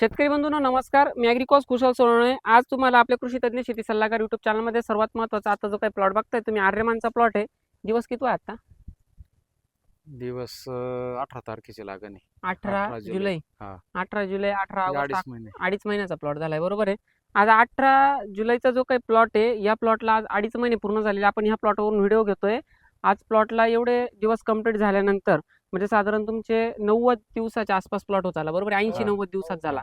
शेतकरी बंधूंनो नमस्कार. मी ॲग्रिकॉस कुशल सोनवणे. आज तुम्हाला आपल्या कृषी तज्ञ शेती सल्लागार युट्यूब चॅनलमध्ये सर्वात महत्त्वाचा आता जो काही प्लॉट बघताय तुम्ही आर्यमानचा प्लॉट आहे. दिवस किती आहे आता? दिवस अठरा तारखेची लागण आहे. अठरा 18 जुलै. हा. अठरा जुलै अठरा म्हणजे ऑगस्ट अडीच महिने. अडीच महिन्याचा प्लॉट झालाय. बरोबर आहे. आज अठरा जुलैचा जो काही प्लॉट आहे या प्लॉटला आज अडीच महिने पूर्ण झालेले. आपण ह्या प्लॉटवरून व्हिडिओ घेतोय. आज प्लॉटला एवढे दिवस कंप्लीट झाल्यानंतर म्हणजे साधारण तुमचे नव्वद दिवसाच्या आसपास प्लॉट होत आला बरोबर? ऐंशी. नव्वद दिवसात झाला.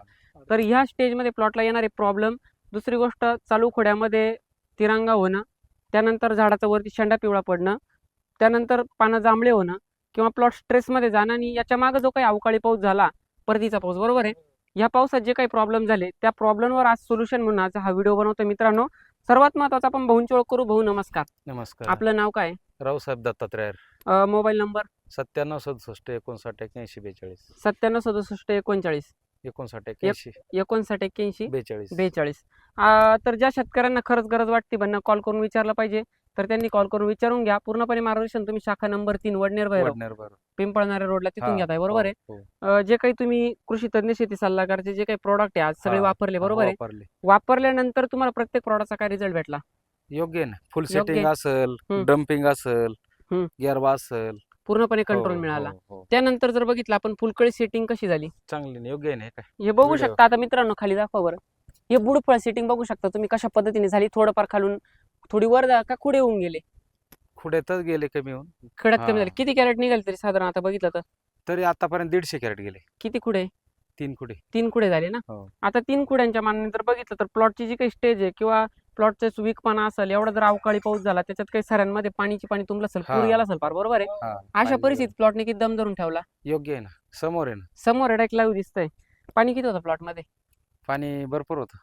तर ह्या स्टेजमध्ये प्लॉटला येणारे प्रॉब्लेम दुसरी गोष्ट चालू खोड्यामध्ये तिरंगा होणं त्यानंतर झाडाचा वरती शेंडा पिवळा पडणं त्यानंतर पानं जांभळे होणं किंवा प्लॉट स्ट्रेसमध्ये जाणं आणि याच्या मागे जो काही अवकाळी पाऊस झाला परतीचा पाऊस बरोबर आहे? या पावसात जे काही प्रॉब्लेम झाले त्या प्रॉब्लेमवर आज सोल्युशन म्हणून आज हा व्हिडिओ बनवतो मित्रांनो. सर्वात महत्त्वाचा आपण भाऊंची ओळख करू. भाऊ नमस्कार. नमस्कार. आपलं नाव काय? रावसाहेब दत्तात्रय. Mobile number? सत्त्याण्णव सदुसष्ट एकोणसाठ एक्याऐंशी बेचाळीस. सत्त्याण्णव सदुसष्ट एकोणचाळीस. एकोणसाठ एक्याऐंशी एकोणसाठ एक्क्याऐंशी. बेचाळीस. बेचाळीस. आ, तर ज्या शेतकऱ्यांना खरंच गरज वाटते त्यांना कॉल करून विचारलं पाहिजे तर त्यांनी कॉल करून विचारून घ्या. पूर्णपणे मार्गदर्शन तुम्ही शाखा नंबर तीन वडनेर भैरव. वडनेर बरं. पिंपळणाऱ्या रोडला तिथून हा, घेताय बरोबर हो, आहे? हो. अ, जे काही तुम्ही कृषी तज्ञ शेती सल्लागारचे जे काही प्रोडक्ट आहे आज सगळे हा, वापरले हा, बरोबर आहे? वापरले. वापरल्यानंतर तुम्हाला प्रत्येक प्रॉडक्टचा काय रिझल्ट भेटला? योग्य आहे ना. फुल योग्य सेटिंग आहे. असेल हम्म. डम्पिंग असेल हम्म. गिअरबा असेल पूर्णपणे हो, कंट्रोल हो, मिळाला. हो. त्यानंतर जर बघितलं आपण फुलकळी सेटिंग कशी झाली? चांगली ना योग्य आहे ना हे काय? हे बघू Video. शकता आता मित्रांनो खाली दाखवा बरं. हे बुडफळ सेटिंग बघू शकता तुम्ही कशा पद्धतीने झाली. थोडंफार खालून थोडी वर जा- का खुडे होऊन गेले? खुड्यातच गेले कमी होऊन. खड्यात कमी हा. झाले. किती कॅरेट निघाले तरी साधारण आता बघितलं तर? तरी आतापर्यंत दीडशे कॅरेट गेले. किती खुडे? तीन खुडे. तीन खुडे झाले ना? हो. आता तीन खुड्यांच्या मानाने जर बघितलं तर प्लॉटची जी काही स्टेज आहे किंवा प्लॉटचा सुवीकपणा असेल एवढा जर अवकाळी पाऊस झाला त्याच्यात काही सऱ्यांमध्ये पाणीची पाणी तुंबलं असेल पूर. गेला असेल फार बरोबर आहे? हा, अशा पाणी परिस्थितीत प्लॉटने किती दम धरून ठेवला? योग्य आहे ना. समोर आहे ना. समोर डायरेक्ट लाईव्ह दिसतंय. पाणी किती होतं प्लॉटमध्ये पाणी भरपूर होतं.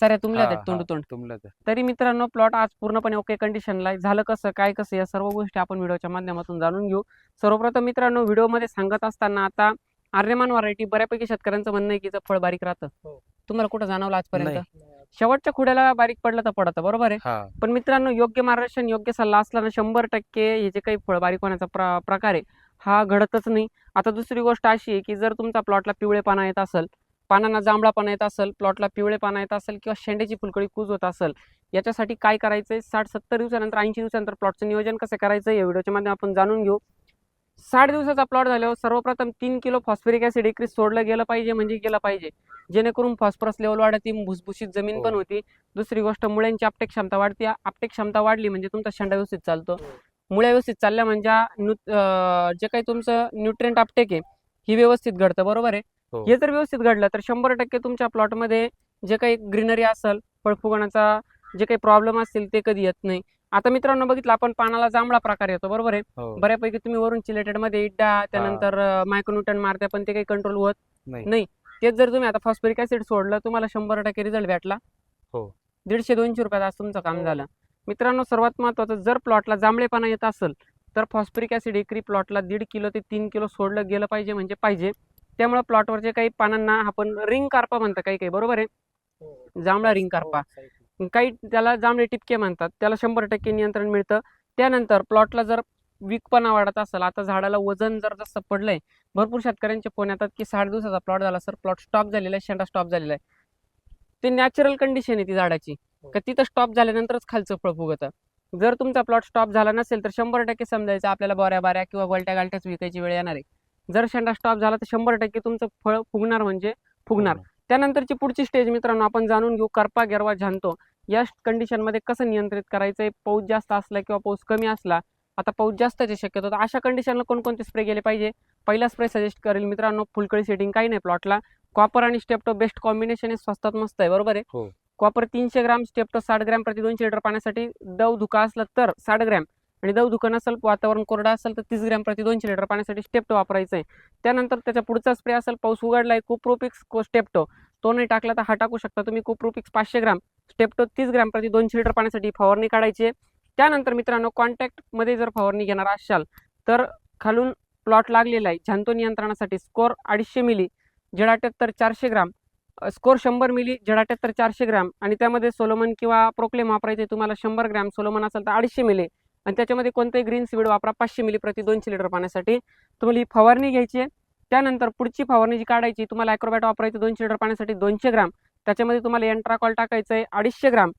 सऱ्या हा, आहेत तोंड तोंड. तर. तरी मित्रांनो प्लॉट आज पूर्णपणे ओके कंडिशनला आहे. झालं कसं काय कसं या सर्व गोष्टी आपण व्हिडिओच्या माध्यमातून जाणून घेऊ. सर्वप्रथम मित्रांनो व्हिडिओमध्ये सांगत असताना आता आर्यमान व्हरायटी बऱ्यापैकी शेतकऱ्यांचं म्हणणं आहे की हिचं फळ बारीक राहतं हो. तुम्हाला कुठं जाणवलं आजपर्यंत? नाही. शेवटच्या खुड्याला बारीक पडलं तर पडतं बरोबर आहे? हा. पण मित्रांनो योग्य मार्गदर्शन योग्य सल्ला असला ना शंभर टक्के हे जे काही फळ बारीक होण्याचा प्र प्रकार आहे हा घडतच नाही. आता दुसरी गोष्ट अशी आहे की जर तुमचा प्लॉटला पिवळेपणा येत असेल पानांना जांभळापणा येत असेल प्लॉटला पिवळेपणा येत असेल किंवा शेंड्याची फुलकळी कूज होत असेल याच्यासाठी काय करायचंय? साठ सत्तर दिवसानंतर ऐंशी दिवसानंतर प्लॉटचं नियोजन कसं करायचं या व्हिडिओच्या माध्यमातून आपण जाणून घेऊ. साठ दिवसाचा प्लॉट झाल्यावर सर्वप्रथम तीन किलो फॉस्फरिक ऍसिड एकरी सोडलं गेलं पाहिजे म्हणजे गेलं पाहिजे. जेणेकरून फॉस्फरस लेवल वाढती भुसभुशीत जमीन पण हो. होती. दुसरी गोष्ट मुळ्यांची आपटेक क्षमता वाढते. आपटेक क्षमता वाढली म्हणजे तुमचा शेंडा व्यवस्थित चालतो. मुळ्या व्यवस्थित चालल्या म्हणजे जे काही तुमचं न्यूट्रिएंट आपटेक आहे ही व्यवस्थित घडतं. बरोबर आहे? हो. हे जर व्यवस्थित घडलं तर शंभर टक्के तुमच्या प्लॉटमध्ये जे काही ग्रीनरी असेल फळफुगण्याचा जे काही प्रॉब्लेम असतील ते कधी येत नाही. आता मित्रांनो बघितलं आपण पानाला जांभळा प्रकार येतो बरोबर आहे? हो. बऱ्यापैकी तुम्ही वरून चिलेटेडमध्ये इड्डा त्यानंतर मायक्रोन्यूटन मारते पण ते काही कंट्रोल होत नाही. नाही. तेच जर तुम्ही आता फॉस्फरिक ऍसिड सोडलं तुम्हाला शंभर टक्के रिझल्ट भेटला. हो. दीडशे दोनशे रुपयात आज तुमचं काम झालं. मित्रांनो सर्वात महत्वाचं जर प्लॉटला जांभळेपणा येत असेल तर फॉस्फरिक ऍसिड एकरी प्लॉटला दीड किलो ते तीन किलो सोडलं गेलं पाहिजे म्हणजे पाहिजे. त्यामुळे प्लॉटवर जे काही पानांना आपण रिंग कार्पा म्हणतं काही काही बरोबर आहे? जांभळा रिंग कार्पा. काही त्याला जांभळे टिपके म्हणतात त्याला शंभर टक्के नियंत्रण मिळतं. त्यानंतर प्लॉटला जर वीकपणा वाढत असेल आता झाडाला वजन जर जास्त पडलंय भरपूर शेतकऱ्यांचे फोन येतात की साठ दिवसाचा प्लॉट झाला सर प्लॉट स्टॉप झालेला आहे शेंडा स्टॉप झालेला आहे. ते नॅचरल कंडिशन आहे ती झाडाची का तिथं स्टॉप झाल्यानंतरच खालचं फळ फुगतं. जर तुमचा प्लॉट स्टॉप झाला नसेल तर शंभर टक्के समजायचं आपल्याला बऱ्या बाऱ्या किंवा गोलट्या गालट्याच विकायची वेळ येणार आहे. जर शेंडा स्टॉप झाला तर शंभर टक्के तुमचं फळ फुगणार म्हणजे फुगणार. त्यानंतरची पुढची स्टेज मित्रांनो आपण जाणून घेऊ करपा गेरवा झांतो. या कंडिशनमध्ये कसं नियंत्रित करायचंय? पाऊस जास्त असला किंवा पाऊस कमी असला आता पाऊस जास्तची शक्यता. तर अशा कंडिशनला कोणकोणते स्प्रे गेले पाहिजे? पहिला स्प्रे सजेस्ट करेल मित्रांनो फुलकळी सेटिंग काही नाही प्लॉटला कॉपर आणि स्टेप्टो बेस्ट कॉम्बिनेशन आहे स्वस्तात मस्त आहे बरोबर आहे? हो. कॉपर तीनशे ग्राम स्टेप्टो साठ ग्रॅम प्रति दोनशे लिटर पाण्यासाठी दव धुका असला तर साठ ग्रॅम. आणि दव धुका नसेल वातावरण कोरडा असेल तर तीस ग्रॅम प्रति दोनशे लिटर पाण्यासाठी स्टेप्टो वापरायचं आहे. त्यानंतर त्याचा पुढचा स्प्रे असेल पाऊस उघडलाय कुप्रोपिक्स स्टेप्टो तो नाही टाकला तर हा टाकू शकता तुम्ही कुप्रोपिक्स पाचशे ग्राम. स्टेप्टो तीस ग्रॅम प्रति दोनशे लिटर पाण्यासाठी फवारणी काढायची आहे. त्यानंतर मित्रांनो कॉन्टॅक्टमध्ये जर फवारणी घेणार असाल तर खालून प्लॉट लागलेला आहे. झांतो नियंत्रणासाठी स्कोर अडीचशे मिली जडाट्याहत्तर चारशे ग्राम स्कोर शंभर मिली जडाट्याहत्तर चारशे ग्राम आणि त्यामध्ये सोलोमन किंवा प्रोक्लेम वापरायचे तुम्हाला शंभर ग्रॅम सोलोमन असेल तर अडीचशे मिली आणि त्याच्यामध्ये कोणतंही ग्रीन सीड वापरा पाचशे मिली प्रति दोनशे लिटर पाण्यासाठी. तुम्हाला ही फवारणी घ्यायची आहे. त्यानंतर पुढची फवारणी जी काढायची तुम्हाला ॲक्रोबॅट वापरायची दोनशे लिटर पाण्यासाठी दोनशे ग्राम त्याच्यामध्ये तुम्हाला एंट्राकॉल टाकायचं आहे अडीचशे ग्राम.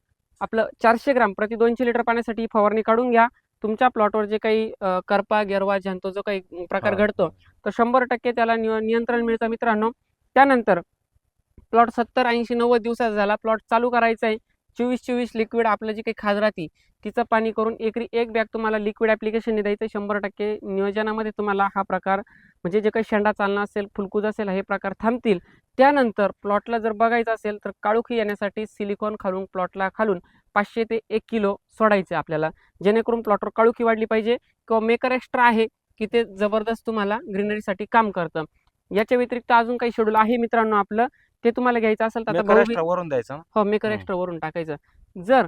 आपलं चारशे ग्राम प्रति दोनशे लिटर पाण्यासाठी फवारणी काढून घ्या. तुमच्या प्लॉटवर जे काही करपा गेरवा जंतो जो काही प्रकार. घडतो तर शंभर टक्के त्याला निय- नियंत्रण मिळतं मित्रांनो. त्यानंतर प्लॉट सत्तर ऐंशी नव्वद दिवसाचा झाला. प्लॉट चालू करायचा आहे चोवीस चोवीस लिक्विड आपलं जी काही खाज राहते तिचं पाणी करून एकरी एक बॅग तुम्हाला लिक्विड ॲप्लिकेशन द्यायचं. शंभर टक्के नियोजनामध्ये तुम्हाला हा प्रकार म्हणजे जे काही शेंडा चालणं असेल फुलकूज असेल हे प्रकार थांबतील. त्यानंतर प्लॉटला जर बघायचं असेल तर काळुखी येण्यासाठी सिलिकॉन खालून प्लॉटला खालून पाचशे ते एक किलो सोडायचं आहे आपल्याला. जेणेकरून प्लॉटवर काळुखी वाढली पाहिजे किंवा मेकर एक्स्ट्रा आहे की ते जबरदस्त तुम्हाला ग्रीनरीसाठी काम करतं. याच्या व्यतिरिक्त अजून काही शेड्यूल आहे मित्रांनो आपलं. ते तुम्हाला घ्यायचं असेल तर आता भाऊ वरून द्यायचं? हो मेकर. एक्स्ट्रा वरून टाकायचं. जर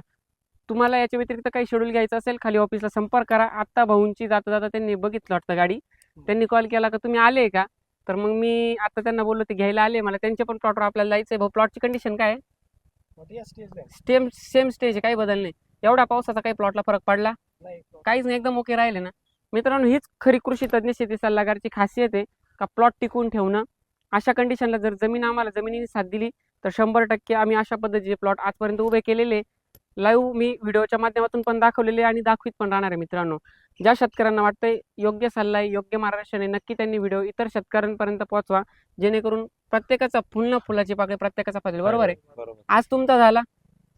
तुम्हाला याच्या व्यतिरिक्त काही शेड्यूल घ्यायचं असेल खाली ऑफिसला संपर्क करा. आत्ता भाऊंची जाता जाता त्यांनी बघितलं वाटतं गाडी. त्यांनी कॉल केला का तुम्ही आले का? तर मग मी आता त्यांना बोललो ते घ्यायला आले. मला त्यांच्या पण प्लॉटवर आपल्याला जायचं आहे. भाऊ प्लॉटची कंडिशन काय सेम सेम स्टेज आहे. काही बदल नाही. एवढा पावसाचा काही प्लॉटला फरक पडला? काहीच नाही. एकदम ओके राहिले ना. मित्रांनो हीच खरी कृषी तज्ज्ञ शेती सल्लागारची खासियत आहे का प्लॉट टिकवून ठेवणं? अशा कंडिशनला जर जमीन आम्हाला जमिनीने साथ दिली तर शंभर टक्के आम्ही अशा पद्धतीचे प्लॉट आजपर्यंत उभे केलेले. लाईव्ह मी व्हिडिओच्या माध्यमातून पण दाखवलेले आणि दाखवीत पण राहणार आहे मित्रांनो. ज्या शेतकऱ्यांना वाटतंय योग्य सल्ला आहे योग्य मार्गदर्शन आहे नक्की त्यांनी व्हिडिओ इतर शेतकऱ्यांपर्यंत पोहोचवा. जेणेकरून प्रत्येकाचा फुल न फुलाची पाकळी प्रत्येकाचा पाहिजे बरोबर आहे? आज तुमचा झाला.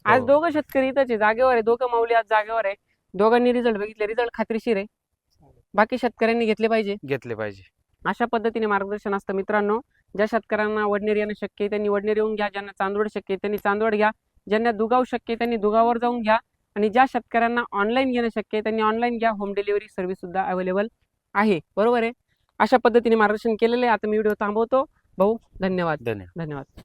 आज हो. दोघं शेतकरी इथंच आहे जागेवर आहे. दोघं माऊली आज जागेवर आहे. दोघांनी रिझल्ट बघितले रिझल्ट खात्रीशीर आहे. बाकी शेतकऱ्यांनी घेतले पाहिजे. घेतले पाहिजे. अशा पद्धतीने मार्गदर्शन असतं. मित्रांनो ज्या शेतकऱ्यांना वडनेर येणं शक्य आहे त्यांनी वडनेर येऊन घ्या. ज्यांना चांदवड शक्य आहे त्यांनी चांदवड घ्या. ज्यांना दुगाव शक्य आहे त्यांनी दुगावर जाऊन घ्या. आणि ज्या शेतकऱ्यांना ऑनलाईन घेणं शक्य आहे त्यांनी ऑनलाईन घ्या. होम डिलिव्हरी सर्व्हिस सुद्धा अवेलेबल आहे. बरोबर आहे? अशा पद्धतीने मार्गदर्शन केलेलं आहे. आता मी व्हिडिओ थांबवतो. भाऊ धन्यवाद. धन्यवाद. धन्यवाद.